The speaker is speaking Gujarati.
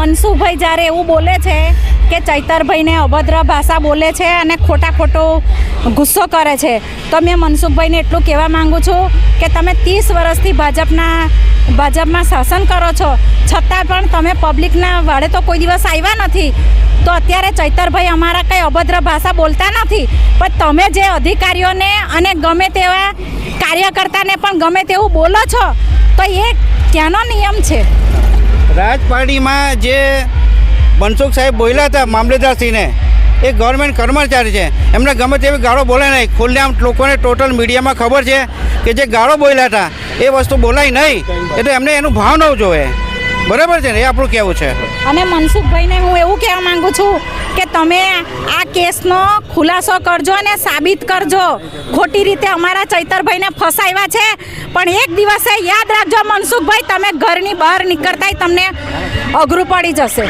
મનસુખભાઈ જ્યારે એવું બોલે છે કે ચૈતરભાઈને અભદ્ર ભાષા બોલે છે અને ખોટા ખોટો ગુસ્સો કરે છે, તો મેં મનસુખભાઈને એટલું કહેવા માંગુ છું કે તમે ત્રીસ વર્ષથી ભાજપના, ભાજપમાં શાસન કરો છો. છતાં પણ તમે પબ્લિકના વાડે તો કોઈ દિવસ આવ્યા નથી. તો અત્યારે ચૈતરભાઈ અમારા કંઈ અભદ્ર ભાષા બોલતા નથી. પણ તમે જે અધિકારીઓને અને ગમે તેવા કાર્યકર્તાને પણ ગમે તેવું બોલો છો, તો એ ક્યાંનો નિયમ છે? રાજપારડીમાં જે બનસુખ સાહેબ બોલ્યા હતા મામલેદારસિંહને, એ ગવર્મેન્ટ કર્મચારી છે. એમને ગમે તેવી ગાળો બોલે નહીં. ખુલ્લેઆમ લોકોને ટોટલ મીડિયામાં ખબર છે કે જે ગાળો બોલ્યા હતા, એ વસ્તુ બોલાય નહીં. એટલે એમને એનું ભાવ ન જોવે. બરાબર છે એ આપણું કહેવું છે. અને મનસુખભાઈને હું એવું કહેવા માંગુ છું કે તમે આ કેસનો ખુલાસો કરજો અને સાબિત કરજો. ખોટી રીતે અમારા ચૈતરભાઈને ફસાવ્યા છે. પણ એક દિવસે યાદ રાખજો મનસુખભાઈ, તમે ઘરની બહાર નીકળતાય તમને અઘરું પડી જશે.